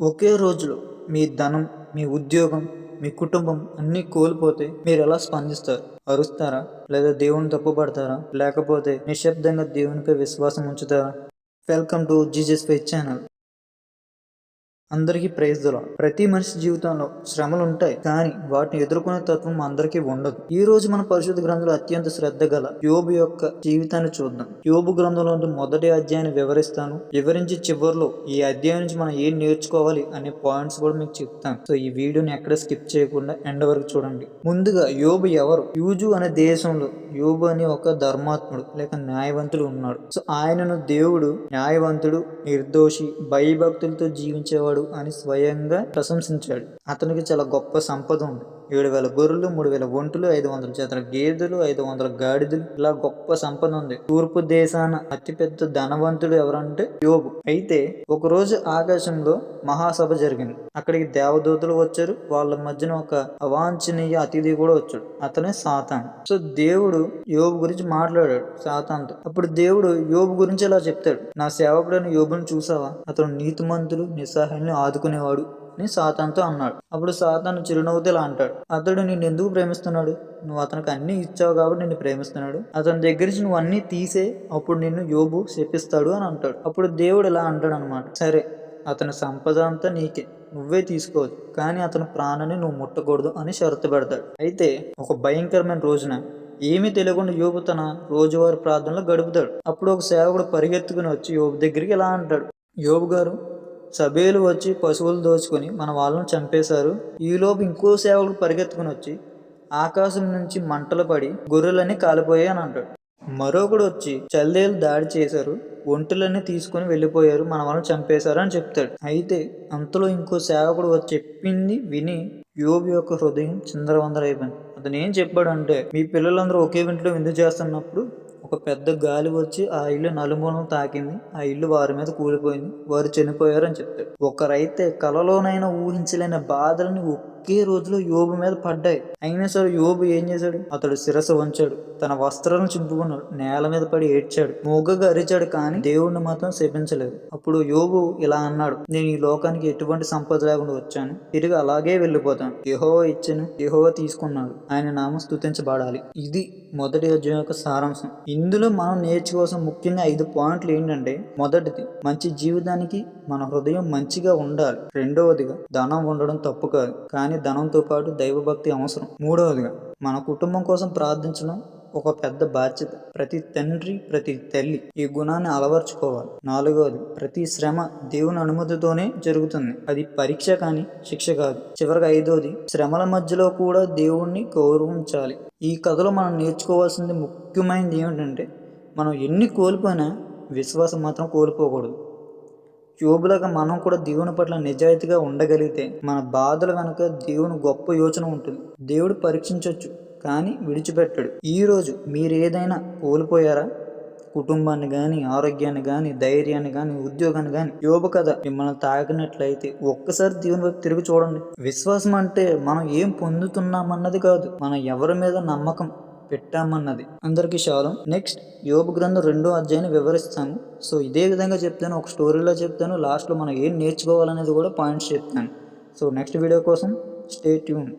ఒకే రోజులో మీ ధనం మీ ఉద్యోగం మీ కుటుంబం అన్నీ కోల్పోతే మీరు ఎలా స్పందిస్తారు? అరుస్తారా? లేదా దేవుని తప్పుపడతారా లేకపోతే నిశ్శబ్దంగా దేవునిపై విశ్వాసం ఉంచుతారా? Welcome to Jesus face channel. అందరికీ ప్రైజ్ ప్రతి మనిషి జీవితంలో శ్రమలు ఉంటాయి కానీ వాటిని ఎదుర్కొనే తత్వం అందరికీ ఉండదు. ఈ రోజు మన పరిశుద్ధ గ్రంథంలో అత్యంత శ్రద్ధ గల యోబు యొక్క జీవితాన్ని చూద్దాం. యోబు గ్రంథంలో మొదటి అధ్యాయాన్ని వివరిస్తాను. వివరించి చివరిలో ఈ అధ్యాయం నుంచి మనం ఏం నేర్చుకోవాలి అనే పాయింట్స్ కూడా మీకు చెప్తాను. సో ఈ వీడియోని ఎక్కడ స్కిప్ చేయకుండా ఎండ్ వరకు చూడండి. ముందుగా యోబు ఎవరు? యూజు అనే దేశంలో యోబు అనే ఒక ధర్మాత్ముడు లేక న్యాయవంతుడు ఉన్నాడు. సో ఆయనను దేవుడు న్యాయవంతుడు నిర్దోషి భయభక్తులతో జీవించేవాడు అని స్వయంగా ప్రశంసించాడు. అతనికి చాలా గొప్ప సంపద ఉంది. ఏడు వేల గొర్రెలు మూడు వేల ఒంటులు ఐదు వందల జతల గేదెలు ఐదు వందల గాడిదలు. ఇలా గొప్ప సంపద ఉంది. తూర్పు దేశాన అతిపెద్ద ధనవంతుడు ఎవరంటే యోగు అయితే ఒకరోజు ఆకాశంలో మహాసభ జరిగింది. అక్కడికి దేవదూతలు వచ్చారు. వాళ్ళ మధ్యన ఒక అవాంఛనీయ అతిథి కూడా వచ్చాడు. అతనే సాతాన్. సో దేవుడు యోబు గురించి మాట్లాడాడు సాతాన్తో. అప్పుడు దేవుడు యోబు గురించి ఇలా చెప్తాడు? నా సేవకుడైన యోబుని చూసావా? అతను నీతిమంతులు నిస్సహాయాన్ని ఆదుకునేవాడు. అని సాతాన్తో అన్నాడు. అప్పుడు సాతాను చిరునవ్వుతో ఇలా అంటాడు. అతడు నిన్ను ఎందుకు ప్రేమిస్తున్నాడు? నువ్వు అతనికి అన్ని ఇచ్చావు కాబట్టి నిన్ను ప్రేమిస్తున్నాడు. అతని దగ్గర నుంచి నువ్వు అన్ని తీసే అప్పుడు నిన్ను యోబు శపిస్తాడు అని అంటాడు. అప్పుడు దేవుడు ఇలా అంటాడు అనమాట సరే అతని సంపద అంతా నీకే. నువ్వే తీసుకోవచ్చు కానీ అతని ప్రాణాన్ని నువ్వు ముట్టకూడదు అని షరతు పెడతాడు. అయితే ఒక భయంకరమైన రోజున ఏమీ తెలియకుండా యోబు తన రోజువారి ప్రార్థనలో గడుపుతాడు. అప్పుడు ఒక సేవకుడు పరిగెత్తుకుని వచ్చి యోబు దగ్గరికి ఇలా అంటాడు. యోబు గారు సభ్యులు వచ్చి పశువులు దోచుకొని మన వాళ్ళను చంపేశారు. ఈలోపు ఇంకో సేవకుడు పరిగెత్తుకుని వచ్చి ఆకాశం నుంచి మంటలు పడి గొర్రెలన్నీ కాలిపోయాయి అని అంటాడు. మరొకడు వచ్చి చల్దేలు దాడి చేశారు. ఒంటులన్నీ తీసుకొని వెళ్ళిపోయారు. మన వాళ్ళని చంపేశారు అని చెప్తాడు. అయితే అంతలో ఇంకో సేవకుడు వచ్చి చెప్పింది విని యోబు యొక్క హృదయం చిందరవందరైపోయింది. అతను ఏం చెప్పాడంటే మీ పిల్లలందరూ ఒకే వింట్లో విందు చేస్తున్నప్పుడు ఒక పెద్ద గాలి వచ్చి ఆ ఇల్లు నలుమూలం తాకింది. ఆ ఇల్లు వారి మీద కూలిపోయింది. వారు చనిపోయారని చెప్తాడు. ఒకరైతే కలలోనైనా ఊహించలేని బాధలని ఒకే రోజులో యోబు మీద పడ్డాయి. అయినా సరే యోబు ఏం చేశాడు? అతడు శిరస్సు వంచాడు. తన వస్త్రాలను చింపుకున్నాడు. నేల మీద పడి ఏడ్చాడు. మూగగా అరిచాడు కానీ దేవుణ్ణి మాత్రం శపించలేదు. అప్పుడు యోబు ఇలా అన్నాడు నేను ఈ లోకానికి ఎటువంటి సంపద లేకుండా వచ్చాను. తిరిగి అలాగే వెళ్ళిపోతాను. యహోవ ఇచ్చాను యహోవ తీసుకున్నాడు. ఆయన నామం స్థుతించబడాలి ఇది మొదటి అధ్యాయం యొక్క సారాంశం. ఇందులో మనం నేర్చుకోవాల్సిన ముఖ్యంగా ఐదు పాయింట్లు ఏంటంటే మొదటిది మంచి జీవితానికి మన హృదయం మంచిగా ఉండాలి. రెండవదిగా ధనం ఉండడం తప్పు కాదు. కానీ ధనంతో పాటు దైవభక్తి అవసరం. మూడవదిగా మన కుటుంబం కోసం ప్రార్థించడం ఒక పెద్ద బాధ్యత. ప్రతి తండ్రి ప్రతి తల్లి ఈ గుణాన్ని అలవర్చుకోవాలి. నాలుగవది ప్రతి శ్రమ దేవుని అనుమతితోనే జరుగుతుంది. అది పరీక్ష కానీ శిక్ష కాదు. చివరికి ఐదవది శ్రమల మధ్యలో కూడా దేవుణ్ణి గౌరవించాలి. ఈ కథలో మనం నేర్చుకోవాల్సింది ముఖ్యమైనది ఏమిటంటే మనం ఎన్ని కోల్పోయినా విశ్వాసం మాత్రం కోల్పోకూడదు. యోబులాగా మనం కూడా దేవుని పట్ల నిజాయితీగా ఉండగలిగితే మన బాధల వెనుక దేవుని గొప్ప యోచన ఉంటుంది. దేవుడు పరీక్షించవచ్చు కానీ విడిచిపెట్టాడు. ఈరోజు మీరు ఏదైనా కోల్పోయారా? కుటుంబాన్ని కానీ ఆరోగ్యాన్ని కానీ ధైర్యాన్ని కానీ ఉద్యోగాన్ని కానీ యోబు కథ మిమ్మల్ని తాకినట్లయితే ఒక్కసారి దేవుని వైపు తిరిగి చూడండి. విశ్వాసం అంటే మనం ఏం పొందుతున్నామన్నది కాదు మనం ఎవరి మీద నమ్మకం పెట్టామన్నది. అందరికీ శాలం. నెక్స్ట్ యోగ గ్రంథం రెండో అధ్యాయాన్ని వివరిస్తాను. సో ఇదే విధంగా చెప్తాను. ఒక స్టోరీలో చెప్తాను. లాస్ట్లో మనం ఏం నేర్చుకోవాలనేది కూడా పాయింట్స్ చెప్తాను. సో నెక్స్ట్ వీడియో కోసం స్టే ట్యూన్